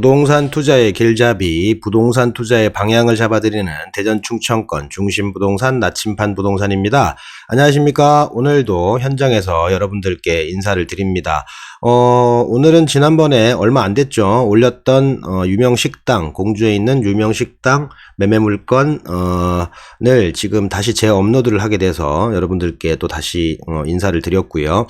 부동산 투자의 길잡이, 부동산 투자의 방향을 잡아드리는 대전 충청권 중심 부동산 나침판 부동산입니다. 안녕하십니까. 오늘도 현장에서 여러분들께 인사를 드립니다. 어, 오늘은 지난번에 얼마 안 됐죠. 올렸던, 어, 유명 식당, 공주에 있는 유명 식당 매매 물건, 어, 를 지금 다시 재업로드를 하게 돼서 여러분들께 또 다시, 어, 인사를 드렸고요.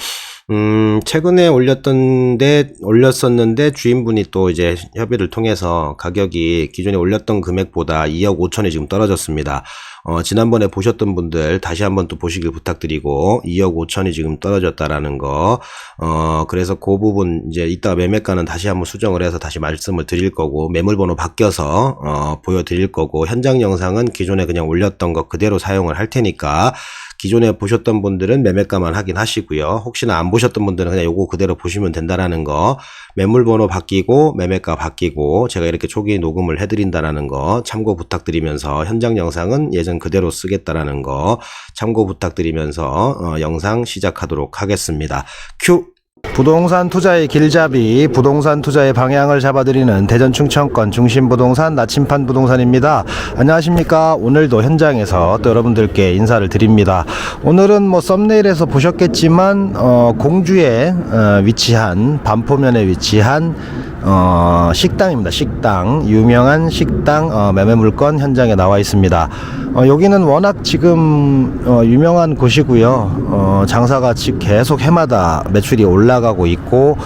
음, 최근에 올렸던데, 올렸었는데 주인분이 또 이제 협의를 통해서 가격이 기존에 올렸던 금액보다 2억 5천이 지금 떨어졌습니다. 어, 지난번에 보셨던 분들 다시 한번 또 보시길 부탁드리고 2억 5천이 지금 떨어졌다라는 거. 어, 그래서 그 부분 이제 이따 매매가는 다시 한번 수정을 해서 다시 말씀을 드릴 거고 매물번호 바뀌어서 어, 보여드릴 거고 현장 영상은 기존에 그냥 올렸던 거 그대로 사용을 할 테니까 기존에 보셨던 분들은 매매가만 확인하시고요. 혹시나 안 보셨던 분들은 그냥 요거 그대로 보시면 된다라는 거. 매물 번호 바뀌고 매매가 바뀌고 제가 이렇게 초기 녹음을 해드린다라는 거 참고 부탁드리면서 현장 영상은 예전 그대로 쓰겠다라는 거 참고 부탁드리면서 어, 영상 시작하도록 하겠습니다. 큐! 부동산 투자의 길잡이, 부동산 투자의 방향을 잡아드리는 대전 충청권 중심 부동산 나침판 부동산입니다. 안녕하십니까. 오늘도 현장에서 또 여러분들께 인사를 드립니다. 오늘은 뭐 썸네일에서 보셨겠지만, 어, 공주에 어, 위치한, 반포면에 위치한 어, 식당입니다. 식당. 유명한 식당 어, 매매 물건 현장에 나와 있습니다. 어, 여기는 워낙 지금 어, 유명한 곳이고요. 어, 장사가 지- 계속 해마다 매출이 올라 가고 있고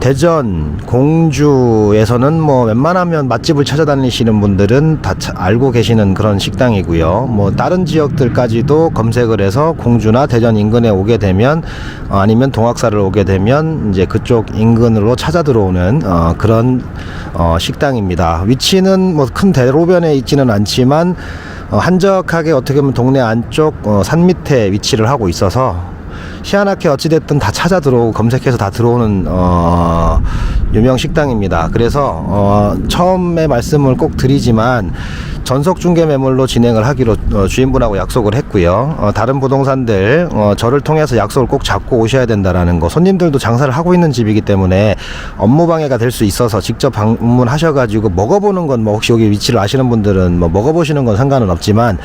대전, 공주에서는 뭐 웬만하면 맛집을 찾아다니시는 분들은 다 차- 알고 계시는 그런 식당이고요. 뭐 다른 지역들까지도 검색을 해서 공주나 대전 인근에 오게 되면 어, 아니면 동학사를 오게 되면 이제 그쪽 인근으로 찾아 들어오는 어, 그런 어, 식당입니다. 위치는 뭐 큰 대로변에 있지는 않지만 어, 한적하게 어떻게 보면 동네 안쪽 어, 산 밑에 위치를 하고 있어서 희한하게 어찌됐든 다 찾아 들어오고 검색해서 다 들어오는 어, 유명 식당입니다. 그래서 어, 처음에 말씀을 꼭 드리지만 전속 중개 매물로 진행을 하기로 어, 주인분하고 약속을 했고요. 어, 다른 부동산들 어, 저를 통해서 약속을 꼭 잡고 오셔야 된다라는 거. 손님들도 장사를 하고 있는 집이기 때문에 업무 방해가 될 수 있어서 직접 방문하셔가지고 먹어보는 건 뭐 혹시 여기 위치를 아시는 분들은 뭐 먹어보시는 건 상관은 없지만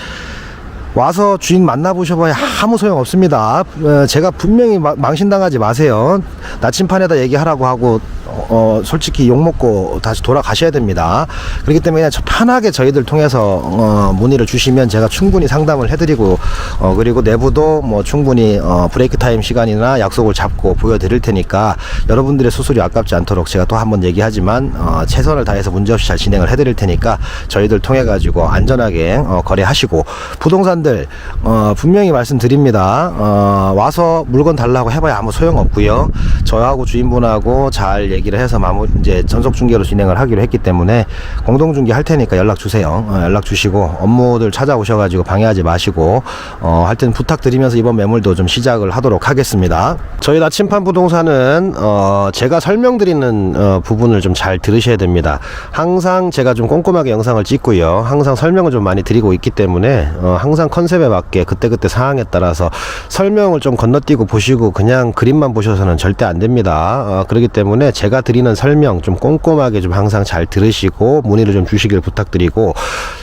와서 주인 만나보셔봐야 아무 소용 없습니다. 어, 제가 분명히 마- 망신당하지 마세요. 나침판에다 얘기하라고 하고 어, 어, 솔직히 욕 먹고 다시 돌아가셔야 됩니다. 그렇기 때문에 그냥 저- 편하게 저희들 통해서 어, 문의를 주시면 제가 충분히 상담을 해드리고 어, 그리고 내부도 뭐 충분히 어, 브레이크 타임 시간이나 약속을 잡고 보여드릴 테니까 여러분들의 수술이 아깝지 않도록 제가 또 한번 얘기하지만 어, 최선을 다해서 문제없이 잘 진행을 해드릴 테니까 저희들 통해 가지고 안전하게 어, 거래하시고 부동산들 어, 분명히 말씀드립니다. 어, 와서 물건 달라고 해봐야 아무 소용 없고요. 저하고 주인분하고 잘 얘기 를 해서 마무 이제 전속 중개로 진행을 하기로 했기 때문에 공동 중개 할 테니까 연락 주세요. 어, 연락 주시고 업무들 찾아오셔가지고 방해하지 마시고 어, 하여튼 부탁드리면서 이번 매물도 좀 시작을 하도록 하겠습니다. 저희 나침판 부동산은 어, 제가 설명드리는 어, 부분을 좀 잘 들으셔야 됩니다. 항상 제가 좀 꼼꼼하게 영상을 찍고요. 항상 설명을 좀 많이 드리고 있기 때문에 어, 항상 컨셉에 맞게 그때그때 상황에 따라서 설명을 좀 건너뛰고 보시고 그냥 그림만 보셔서는 절대 안 됩니다. 어, 그렇기 때문에 제가 드리는 설명 좀 꼼꼼하게 좀 항상 잘 들으시고 문의를 좀 주시길 부탁드리고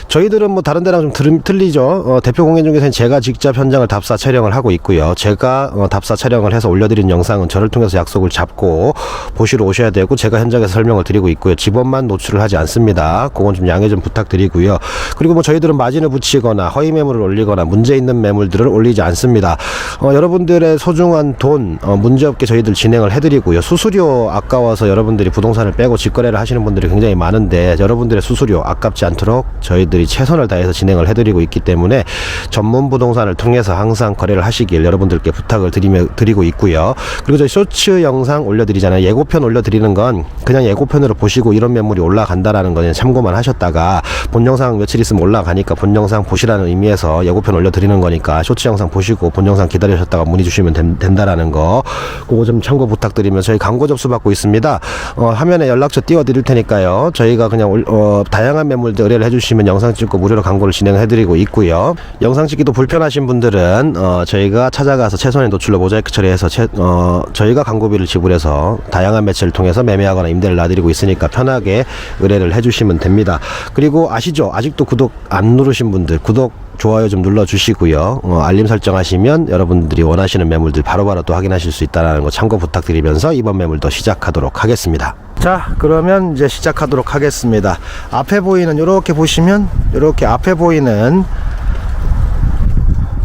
저희들은 뭐 다른 데랑 좀 들, 틀리죠. 어, 대표 공연 중에서는 제가 직접 현장을 답사 촬영을 하고 있고요. 제가 어, 답사 촬영을 해서 올려드린 영상은 저를 통해서 약속을 잡고 보시러 오셔야 되고 제가 현장에서 설명을 드리고 있고요. 집원만 노출을 하지 않습니다. 그건 좀 양해 좀 부탁드리고요. 그리고 뭐 저희들은 마진을 붙이거나 허위 매물을 올리거나 문제 있는 매물들을 올리지 않습니다. 어, 여러분들의 소중한 돈 어, 문제없게 저희들 진행을 해드리고요. 수수료 아까워서 여러분들이 부동산을 빼고 직거래를 하시는 분들이 굉장히 많은데 여러분들의 수수료 아깝지 않도록 저희들이 최선을 다해서 진행을 해드리고 있기 때문에 전문 부동산을 통해서 항상 거래를 하시길 여러분들께 부탁을 드리며, 드리고 있고요. 그리고 저희 쇼츠 영상 올려드리잖아요. 예고편 올려드리는 건 그냥 예고편으로 보시고 이런 매물이 올라간다라는 거는 참고만 하셨다가 본 영상 며칠 있으면 올라가니까 본 영상 보시라는 의미에서 예고편 올려드리는 거니까 쇼츠 영상 보시고 본 영상 기다리셨다가 문의 주시면 된, 된다라는 거 그거 좀 참고 부탁드리면 저희 광고 접수 받고 있습니다. 어, 화면에 연락처 띄워드릴 테니까요. 저희가 그냥 올- 어, 다양한 매물들 의뢰를 해주시면 영상 찍고 무료로 광고를 진행해드리고 있고요. 영상 찍기도 불편하신 분들은 어, 저희가 찾아가서 최소한의 노출로 모자이크 처리해서 채- 어, 저희가 광고비를 지불해서 다양한 매체를 통해서 매매하거나 임대를 놔드리고 있으니까 편하게 의뢰를 해주시면 됩니다. 그리고 아시죠? 아직도 구독 안 누르신 분들 구독 좋아요 좀 눌러주시고요. 어, 알림 설정하시면 여러분들이 원하시는 매물들 바로바로 또 확인하실 수 있다는 거 참고 부탁드리면서 이번 매물도 시작하도록 하겠습니다. 자, 그러면 이제 시작하도록 하겠습니다. 앞에 보이는 이렇게 보시면 이렇게 앞에 보이는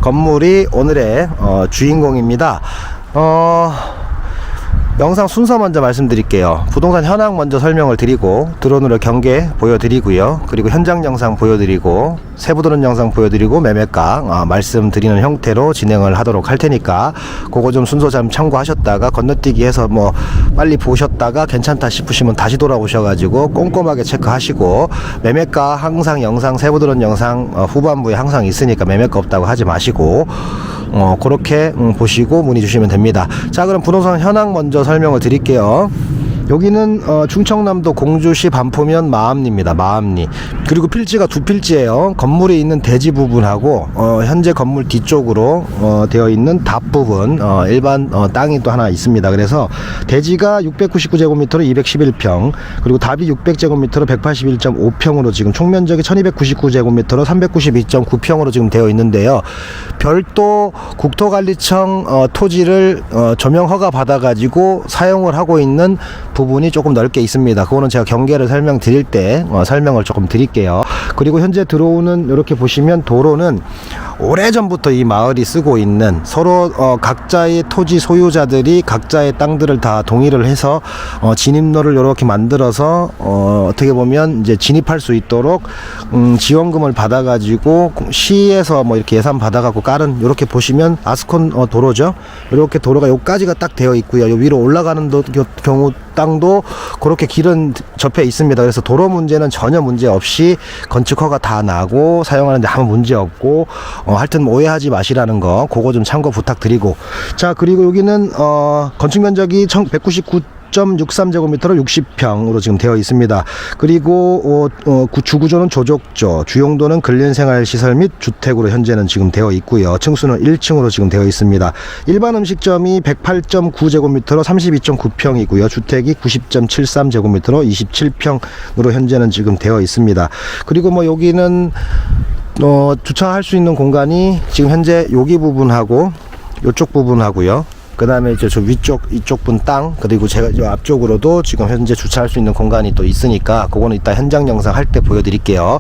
건물이 오늘의 어, 주인공입니다. 어, 영상 순서 먼저 말씀드릴게요. 부동산 현황 먼저 설명을 드리고 드론으로 경계 보여드리고요. 그리고 현장 영상 보여드리고 세부 드론 영상 보여드리고 매매가 아, 말씀드리는 형태로 진행을 하도록 할 테니까 그거 좀 순서 좀 참고하셨다가 건너뛰기 해서 뭐 빨리 보셨다가 괜찮다 싶으시면 다시 돌아오셔가지고 꼼꼼하게 체크하시고 매매가 항상 영상 세부 드론 영상 어, 후반부에 항상 있으니까 매매가 없다고 하지 마시고 어, 그렇게 음, 보시고 문의 주시면 됩니다. 자, 그럼 부동산 현황 먼저 설명을 드릴게요. 여기는 어, 충청남도 공주시 반포면 마암리입니다. 마암리. 그리고 필지가 두 필지예요. 건물이 있는 대지 부분하고 어, 현재 건물 뒤쪽으로 어, 되어 있는 답 부분 어, 일반 어, 땅이 또 하나 있습니다. 그래서 대지가 699제곱미터로 211평 그리고 답이 600제곱미터로 181.5평으로 지금 총 면적이 1299제곱미터로 392.9평으로 지금 되어 있는데요. 별도 국토관리청 어, 토지를 어, 조명 허가 받아가지고 사용을 하고 있는 부분이 조금 넓게 있습니다. 그거는 제가 경계를 설명드릴 때 어, 설명을 조금 드릴게요. 그리고 현재 들어오는 이렇게 보시면 도로는 오래전부터 이 마을이 쓰고 있는 서로 어, 각자의 토지 소유자들이 각자의 땅들을 다 동의를 해서 어, 진입로를 이렇게 만들어서 어, 어떻게 보면 이제 진입할 수 있도록 음, 지원금을 받아가지고 시에서 뭐 이렇게 예산 받아갖고 깔은 이렇게 보시면 아스콘 어, 도로죠. 이렇게 도로가 여기까지가 딱 되어 있고요. 요 위로 올라가는 도, 겨- 경우 땅도 그렇게 길은 접해 있습니다. 그래서 도로 문제는 전혀 문제 없이 건축 허가 다 나고 사용하는데 아무 문제 없고 어, 하여튼 뭐 오해하지 마시라는 거 그거 좀 참고 부탁드리고 자 그리고 여기는 어, 건축 면적이 199 6.63제곱미터로 60평으로 지금 되어 있습니다. 그리고 어, 어, 구- 주구조는 조족조, 주용도는 근린생활시설 및 주택으로 현재는 지금 되어 있고요. 층수는 1층으로 지금 되어 있습니다. 일반 음식점이 108.9제곱미터로 32.9평이고요. 주택이 90.73제곱미터로 27평으로 현재는 지금 되어 있습니다. 그리고 뭐 여기는 어, 주차할 수 있는 공간이 지금 현재 여기 부분하고 이쪽 부분하고요. 그 다음에 이제 저 위쪽 이쪽 분 땅 그리고 제가 저 앞쪽으로도 지금 현재 주차할 수 있는 공간이 또 있으니까 그거는 이따 현장 영상 할 때 보여드릴게요.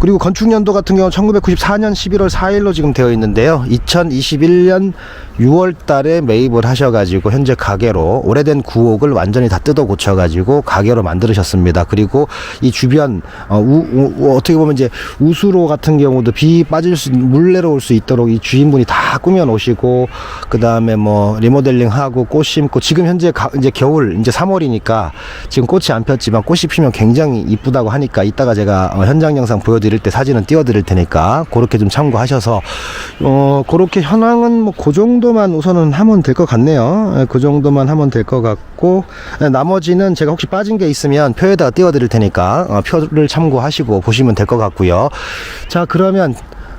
그리고 건축 연도 같은 경우 1994년 11월 4일로 지금 되어 있는데요. 2021년 6월 달에 매입을 하셔가지고 현재 가게로 오래된 구옥을 완전히 다 뜯어 고쳐가지고 가게로 만들으셨습니다. 그리고 이 주변 어, 우, 우- 어떻게 보면 이제 우수로 같은 경우도 비 빠질 수 물 내려 올 수 있도록 이 주인분이 다 꾸며 놓으시고 그 다음에 뭐 리모델링하고 꽃 심고 지금 현재 가, 이제 겨울 이제 3월이니까 지금 꽃이 안 폈지만 꽃이 피면 굉장히 이쁘다고 하니까 이따가 제가 어, 현장 영상 보여드릴 때 사진은 띄워드릴 테니까 그렇게 좀 참고하셔서 어 그렇게 현황은 뭐 그 정도만 우선은 하면 될 것 같네요. 예, 그 정도만 하면 될 것 같고 예, 나머지는 제가 혹시 빠진 게 있으면 표에다가 띄워드릴 테니까 어, 표를 참고하시고 보시면 될 것 같고요. 자 그러면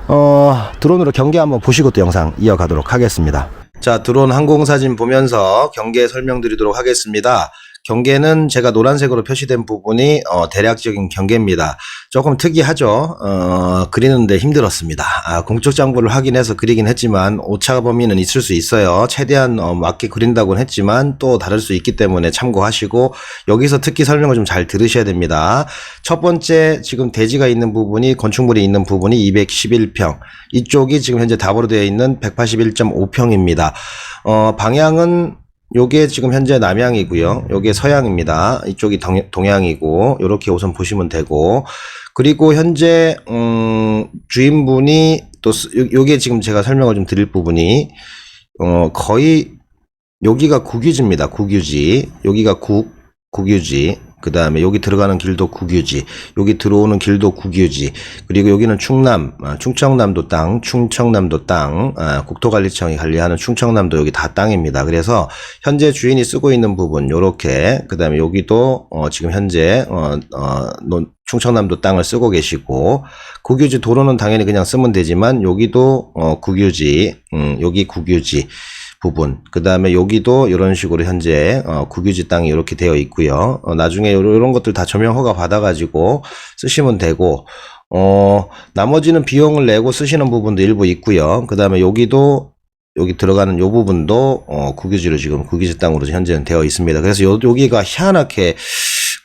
어 드론으로 경계 한번 보시고 또 영상 이어가도록 하겠습니다. 자 드론 항공 사진 보면서 경계 설명드리도록 하겠습니다. 경계는 제가 노란색으로 표시된 부분이 어, 대략적인 경계입니다. 조금 특이하죠. 어, 그리는데 힘들었습니다. 아, 공적 장부를 확인해서 그리긴 했지만 오차 범위는 있을 수 있어요. 최대한 어, 맞게 그린다고는 했지만 또 다를 수 있기 때문에 참고하시고 여기서 특히 설명을 좀 잘 들으셔야 됩니다. 첫 번째 지금 대지가 있는 부분이 건축물이 있는 부분이 211평 이쪽이 지금 현재 답으로 되어 있는 181.5평입니다. 어, 방향은 요게 지금 현재 남향이고요. 요게 서향입니다. 이쪽이 동, 동향이고 요렇게 우선 보시면 되고 그리고 현재 음, 주인분이 또 요게 지금 제가 설명을 좀 드릴 부분이 어, 거의 여기가 국유지입니다. 국유지. 여기가 국 국유지. 그 다음에 여기 들어가는 길도 국유지, 여기 들어오는 길도 국유지, 그리고 여기는 충남, 아, 충청남도 땅, 충청남도 땅, 아, 국토관리청이 관리하는 충청남도 여기 다 땅입니다. 그래서 현재 주인이 쓰고 있는 부분, 요렇게, 그 다음에 여기도, 어, 지금 현재, 어, 어, 논- 충청남도 땅을 쓰고 계시고, 국유지 도로는 당연히 그냥 쓰면 되지만, 여기도, 어, 국유지, 음, 여기 국유지, 부분. 그 다음에 여기도 이런 식으로 현재 어, 국유지 땅이 이렇게 되어 있고요. 어, 나중에 이런 것들 다 조명 허가 받아 가지고 쓰시면 되고, 어, 나머지는 비용을 내고 쓰시는 부분도 일부 있고요. 그 다음에 여기도 여기 들어가는 요 부분도 어, 국유지로 지금 국유지 땅으로 현재는 되어 있습니다. 그래서 요, 여기가 희한하게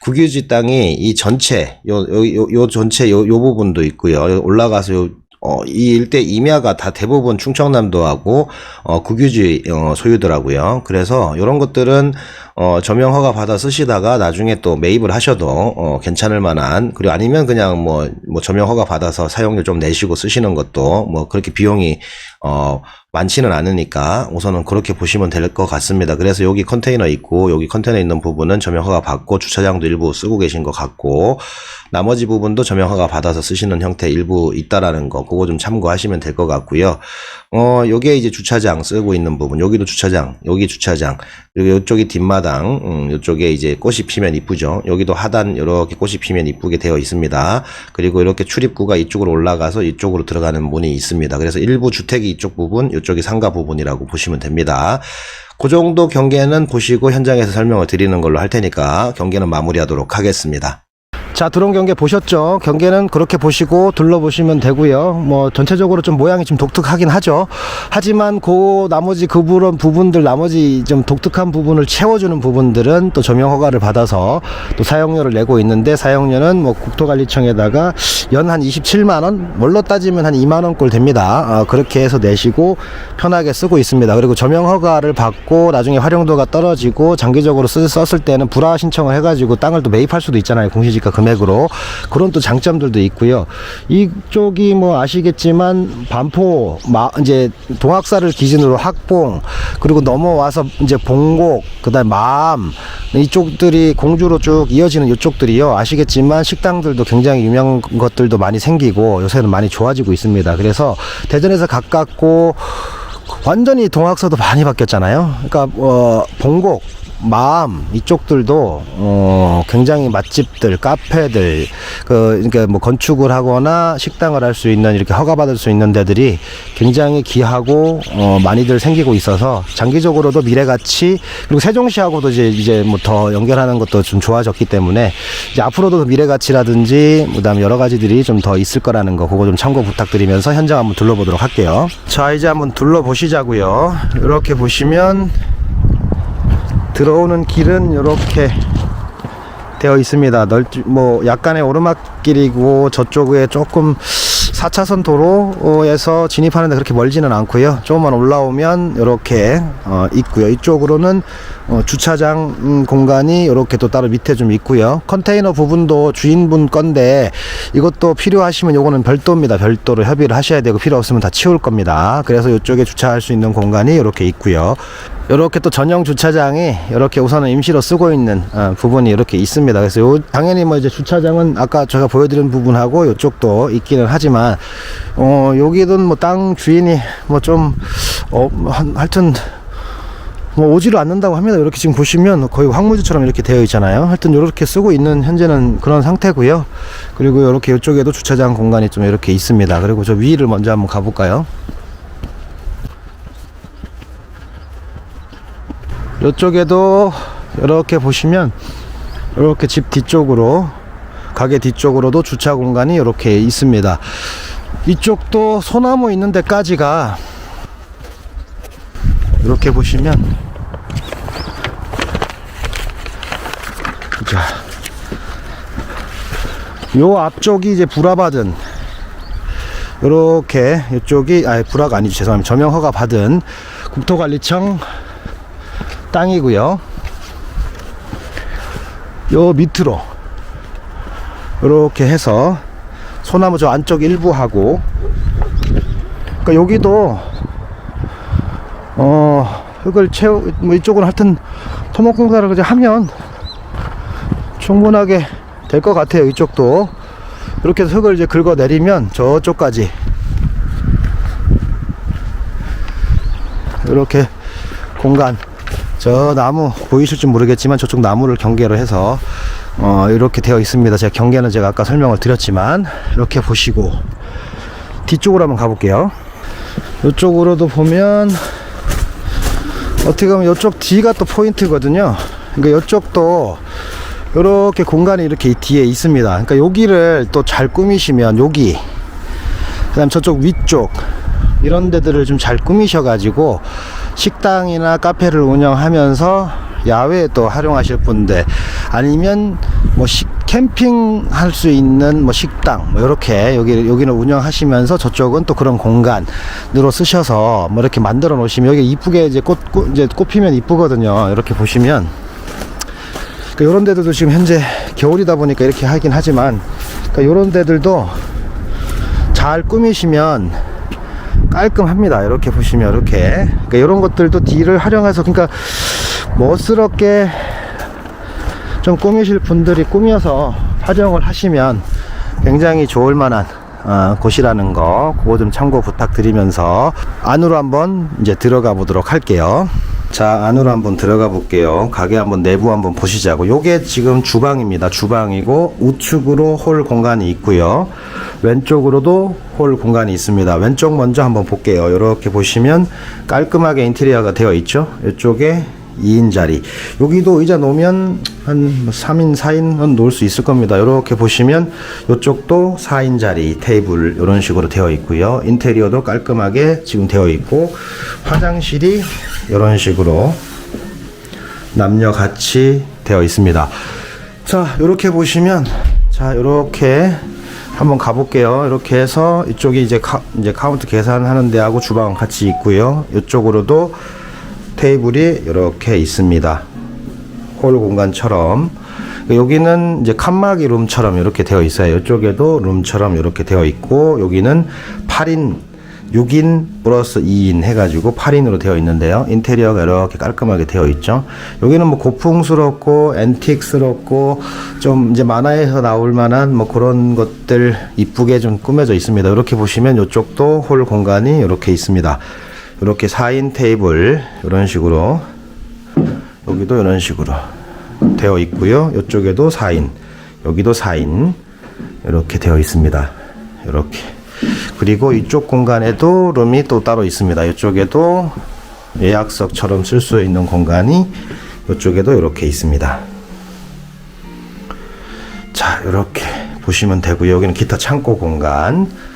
국유지 땅이 이 전체 요, 요, 요, 요 전체 요, 요 부분도 있고요. 올라가서 요 어, 이 일대 임야가 다 대부분 충청남도하고 어, 국유지 어, 소유더라고요. 그래서 이런 것들은 어, 저명 허가 받아 쓰시다가 나중에 또 매입을 하셔도 어, 괜찮을 만한 그리고 아니면 그냥 뭐, 뭐 저명 허가 받아서 사용료 좀 내시고 쓰시는 것도 뭐 그렇게 비용이 어, 많지는 않으니까 우선은 그렇게 보시면 될 것 같습니다. 그래서 여기 컨테이너 있고 여기 컨테이너 있는 부분은 저명 허가 받고 주차장도 일부 쓰고 계신 것 같고 나머지 부분도 저명 허가 받아서 쓰시는 형태 일부 있다라는 거 그거 좀 참고하시면 될 것 같고요. 어, 요게 이제 주차장 쓰고 있는 부분, 여기도 주차장, 여기 주차장, 그리고 이쪽이 뒷마당, 음, 이쪽에 이제 꽃이 피면 이쁘죠. 여기도 하단 이렇게 꽃이 피면 이쁘게 되어 있습니다. 그리고 이렇게 출입구가 이쪽으로 올라가서 이쪽으로 들어가는 문이 있습니다. 그래서 일부 주택이 이쪽 부분, 이쪽이 상가 부분이라고 보시면 됩니다. 그 정도 경계는 보시고 현장에서 설명을 드리는 걸로 할 테니까 경계는 마무리하도록 하겠습니다. 자, 드론 경계 보셨죠? 경계는 그렇게 보시고 둘러보시면 되고요. 뭐 전체적으로 좀 모양이 좀 독특하긴 하죠. 하지만 그 나머지 그 부분 부분들 나머지 좀 독특한 부분을 채워주는 부분들은 또 조명 허가를 받아서 또 사용료를 내고 있는데 사용료는 뭐 국토관리청에다가 연 한 27만 원, 뭘로 따지면 한 2만 원꼴 됩니다. 어, 그렇게 해서 내시고 편하게 쓰고 있습니다. 그리고 조명 허가를 받고 나중에 활용도가 떨어지고 장기적으로 쓰, 썼을 때는 불화 신청을 해가지고 땅을 또 매입할 수도 있잖아요. 공시지가 금 액으로 그런 또 장점들도 있고요. 이쪽이 뭐 아시겠지만 반포 마, 이제 동학사를 기준으로 학봉 그리고 넘어와서 이제 봉곡 그다음 마암 이쪽들이 공주로 쭉 이어지는 이쪽들이요. 아시겠지만 식당들도 굉장히 유명한 것들도 많이 생기고 요새는 많이 좋아지고 있습니다. 그래서 대전에서 가깝고 완전히 동학서도 많이 바뀌었잖아요. 그러니까 어, 봉곡 마음 이쪽들도 어 굉장히 맛집들 카페들 그 그러니까 뭐 건축을 하거나 식당을 할 수 있는 이렇게 허가받을 수 있는 데들이 굉장히 귀하고 어 많이들 생기고 있어서 장기적으로도 미래가치 그리고 세종시하고도 이제 이제 뭐 더 연결하는 것도 좀 좋아졌기 때문에 이제 앞으로도 그 미래가치라든지 그다음에 여러 가지들이 좀 더 있을 거라는 거 그거 좀 참고 부탁드리면서 현장 한번 둘러보도록 할게요. 자 이제 한번 둘러보 시자고요. 이렇게 보시면 들어오는 길은 이렇게 되어 있습니다. 넓지 뭐 약간의 오르막길이고 저쪽에 조금 4차선 도로에서 진입하는데 그렇게 멀지는 않고요. 조금만 올라오면 이렇게 어, 있고요. 이쪽으로는 어, 주차장 음, 공간이 이렇게 또 따로 밑에 좀 있고요. 컨테이너 부분도 주인분 건데 이것도 필요하시면 요거는 별도입니다. 별도로 협의를 하셔야 되고 필요 없으면 다 치울 겁니다. 그래서 이쪽에 주차할 수 있는 공간이 이렇게 있고요. 이렇게 또 전용 주차장이 이렇게 우선은 임시로 쓰고 있는 어, 부분이 이렇게 있습니다. 그래서 요 당연히 뭐 이제 주차장은 아까 제가 보여드린 부분하고 이쪽도 있기는 하지만 어 여기든 뭐 땅 주인이 뭐 좀 어, 한- 하여튼 뭐 오지를 않는다고 합니다. 이렇게 지금 보시면 거의 황무지처럼 이렇게 되어 있잖아요. 하여튼 이렇게 쓰고 있는 현재는 그런 상태고요. 그리고 이렇게 이쪽에도 주차장 공간이 좀 이렇게 있습니다. 그리고 저 위를 먼저 한번 가볼까요? 이쪽에도 이렇게 보시면 이렇게 집 뒤쪽으로 가게 뒤쪽으로도 주차 공간이 이렇게 있습니다. 이쪽도 소나무 있는 데까지가 이렇게 보시면 자, 요 앞쪽이 이제 불화 받은 이렇게 이쪽이 아 불화가 아니죠 죄송합니다 저명 허가 받은 국토관리청 땅이고요. 요 밑으로 이렇게 해서 소나무 저 안쪽 일부하고 그러니까 여기도 어 흙을 채우 뭐 이쪽은 하여튼 토목공사를 그냥 하면 충분하게 될 것 같아요. 이쪽도. 이렇게 해서 흙을 이제 긁어 내리면 저쪽까지 이렇게 공간 저 나무 보이실지 모르겠지만 저쪽 나무를 경계로 해서 어 이렇게 되어 있습니다. 제가 경계는 제가 아까 설명을 드렸지만 이렇게 보시고 뒤쪽으로 한번 가볼게요. 이쪽으로도 보면 어떻게 보면 이쪽 뒤가 또 포인트거든요. 그러니까 이쪽도 이렇게 공간이 이렇게 뒤에 있습니다. 그러니까 여기를 또 잘 꾸미시면 여기 그다음 저쪽 위쪽 이런 데들을 좀 잘 꾸미셔가지고 식당이나 카페를 운영하면서 야외에 또 활용하실 분들 아니면 뭐 식, 캠핑 할 수 있는 뭐 식당 뭐 이렇게 여기 여기는 운영하시면서 저쪽은 또 그런 공간으로 쓰셔서 뭐 이렇게 만들어 놓으시면 여기 이쁘게 이제 꽃, 꽃 이제 꽃 피면 이쁘거든요. 이렇게 보시면 그러니까 이런 데들도 지금 현재 겨울이다 보니까 이렇게 하긴 하지만 그러니까 이런 데들도 잘 꾸미시면 깔끔합니다. 이렇게 보시면 이렇게 그러니까 이런 것들도 뒤를 활용해서 그러니까 멋스럽게 좀 꾸미실 분들이 꾸며서 활용을 하시면 굉장히 좋을 만한 어, 곳이라는 거 그거 좀 참고 부탁드리면서 안으로 한번 이제 들어가 보도록 할게요. 자 안으로 한번 들어가 볼게요. 가게 한번 내부 한번 보시자고. 요게 지금 주방입니다. 주방이고 우측으로 홀 공간이 있고요. 왼쪽으로도 홀 공간이 있습니다. 왼쪽 먼저 한번 볼게요. 이렇게 보시면 깔끔하게 인테리어가 되어 있죠. 이쪽에 2인 자리. 여기도 의자 놓으면 한 3인, 4인은 놓을 수 있을 겁니다. 이렇게 보시면 이쪽도 4인 자리, 테이블 이런 식으로 되어 있고요. 인테리어도 깔끔하게 지금 되어 있고 화장실이 이런 식으로 남녀 같이 되어 있습니다. 자, 이렇게 보시면 자, 이렇게 한번 가볼게요. 이렇게 해서 이쪽이 이제 카, 이제 카운트 계산하는 데하고 주방 같이 있고요. 이쪽으로도 테이블이 이렇게 있습니다. 홀 공간처럼 여기는 이제 칸막이 룸처럼 이렇게 되어 있어요. 이쪽에도 룸처럼 이렇게 되어 있고 여기는 8인 6인 플러스 2인 해가지고 8인으로 되어 있는데요. 인테리어가 이렇게 깔끔하게 되어 있죠. 여기는 뭐 고풍스럽고 앤틱스럽고 좀 이제 만화에서 나올 만한 뭐 그런 것들 이쁘게 좀 꾸며져 있습니다. 이렇게 보시면 이쪽도 홀 공간이 이렇게 있습니다. 이렇게 4인 테이블 이런 식으로 여기도 이런 식으로 되어 있고요. 이쪽에도 4인 여기도 4인 이렇게 되어 있습니다. 이렇게 그리고 이쪽 공간에도 룸이 또 따로 있습니다. 이쪽에도 예약석처럼 쓸 수 있는 공간이 이쪽에도 이렇게 있습니다. 자, 이렇게 보시면 되고요. 여기는 기타 창고 공간 어,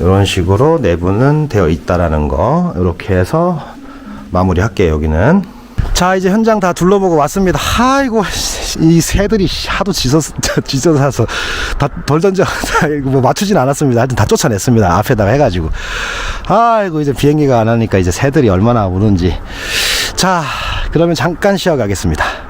이런 식으로 내부는 되어 있다라는 거 이렇게 해서 마무리 할게요. 여기는 자 이제 현장 다 둘러보고 왔습니다. 아이고 이 새들이 하도 짖어 짖어서 다돌 던져 뭐 맞추진 않았습니다. 하여튼 다 쫓아냈습니다. 앞에다가 해가지고 아이고 이제 비행기가 안 하니까 이제 새들이 얼마나 우는지 자 그러면 잠깐 쉬어가겠습니다.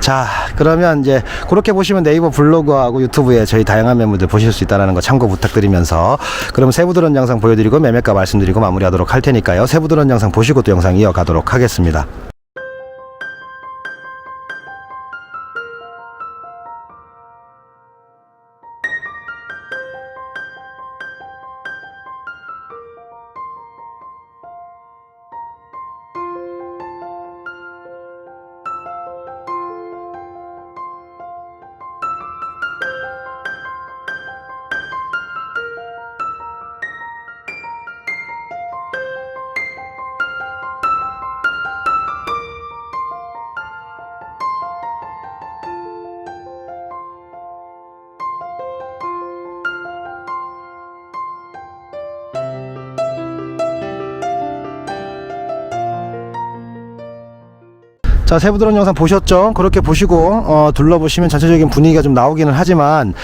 자, 그러면 이제 그렇게 보시면 네이버 블로그하고 유튜브에 저희 다양한 매물들 보실 수 있다는 거 참고 부탁드리면서 그럼 세부 드론 영상 보여드리고 매매가 말씀드리고 마무리하도록 할 테니까요. 세부 드론 영상 보시고 또 영상 이어가도록 하겠습니다. 자, 세부 드론 영상 보셨죠? 그렇게 보시고, 어, 둘러보시면 전체적인 분위기가 좀 나오기는 하지만,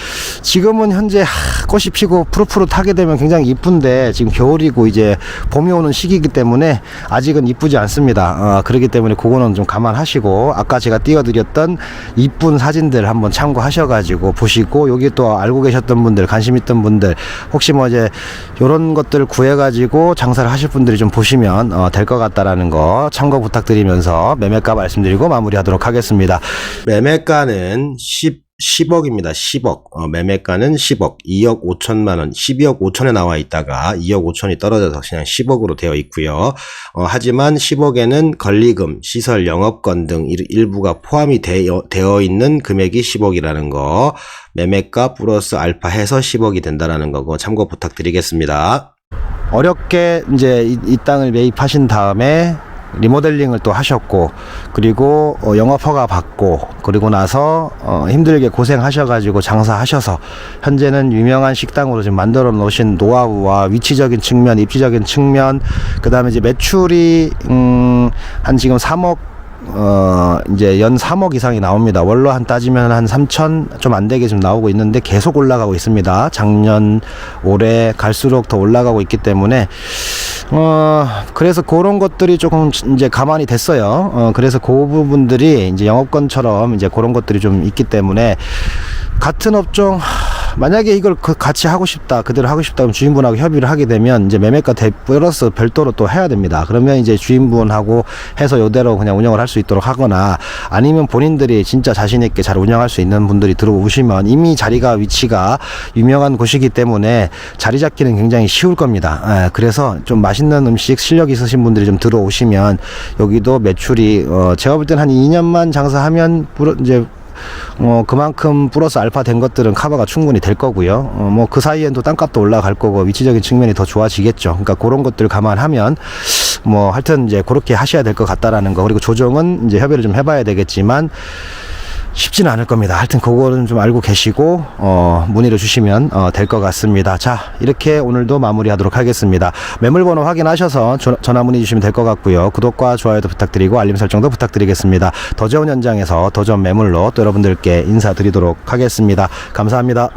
지금은 현재 하, 꽃이 피고 푸릇푸릇하게 되면 굉장히 이쁜데, 지금 겨울이고 이제 봄이 오는 시기이기 때문에, 아직은 이쁘지 않습니다. 어, 그렇기 때문에 그거는 좀 감안하시고, 아까 제가 띄워드렸던 이쁜 사진들 한번 참고하셔가지고 보시고, 여기 또 알고 계셨던 분들, 관심 있던 분들, 혹시 뭐 이제, 요런 것들 구해가지고 장사를 하실 분들이 좀 보시면, 어, 될것 같다라는 거 참고 부탁드리면서 매매가 말씀 드리고 마무리하도록 하겠습니다. 매매가는 10, 10억입니다. 10억. 어, 매매가는 10억. 2억 5천만 원. 12억 5천에 나와 있다가 2억 5천이 떨어져서 그냥 10억으로 되어 있고요. 어, 하지만 10억에는 권리금, 시설, 영업권 등 일- 일부가 포함이 되어, 되어 있는 금액이 10억이라는 거. 매매가 플러스 알파 해서 10억이 된다라는 거고 참고 부탁드리겠습니다. 어렵게 이제 이, 이 땅을 매입하신 다음에 리모델링을 또 하셨고 그리고 어, 영업 허가 받고 그리고 나서 어, 힘들게 고생하셔가지고 장사하셔서 현재는 유명한 식당으로 지금 만들어 놓으신 노하우와 위치적인 측면, 입지적인 측면, 그 다음에 이제 매출이 음, 한 지금 3억 어, 이제 연 3억 이상이 나옵니다. 원로 한 따지면 한 3천 좀 안 되게 좀 나오고 있는데 계속 올라가고 있습니다. 작년, 올해 갈수록 더 올라가고 있기 때문에 어, 그래서 그런 것들이 조금 이제 가만히 됐어요. 어, 그래서 그 부분들이 이제 영업권처럼 이제 그런 것들이 좀 있기 때문에 같은 업종 하, 만약에 이걸 그 같이 하고 싶다 그대로 하고 싶다 그럼 주인분하고 협의를 하게 되면 이제 매매가 대 플러스 별도로 또 해야 됩니다. 그러면 이제 주인분하고 해서 요대로 그냥 운영을 할 수 있도록 하거나 아니면 본인들이 진짜 자신 있게 잘 운영할 수 있는 분들이 들어오시면 이미 자리가 위치가 유명한 곳이기 때문에 자리 잡기는 굉장히 쉬울 겁니다. 예, 그래서 좀 맛있는 음식 실력 있으신 분들이 좀 들어오시면 여기도 매출이 어, 제가 볼 때는 한 2년만 장사하면 이제 어, 그만큼 플러스 알파 된 것들은 커버가 충분히 될 거고요. 어, 뭐 그 사이엔 또 땅값도 올라갈 거고 위치적인 측면이 더 좋아지겠죠. 그러니까 그런 것들 감안하면 뭐 하여튼 이제 그렇게 하셔야 될 것 같다라는 거. 그리고 조정은 이제 협의를 좀 해봐야 되겠지만 쉽지는 않을 겁니다. 하여튼 그거는 좀 알고 계시고 어, 문의를 주시면 어, 될 것 같습니다. 자 이렇게 오늘도 마무리하도록 하겠습니다. 매물번호 확인하셔서 조- 전화 문의 주시면 될 것 같고요. 구독과 좋아요도 부탁드리고 알림 설정도 부탁드리겠습니다. 더 좋은 현장에서 더 좋은 매물로 또 여러분들께 인사드리도록 하겠습니다. 감사합니다.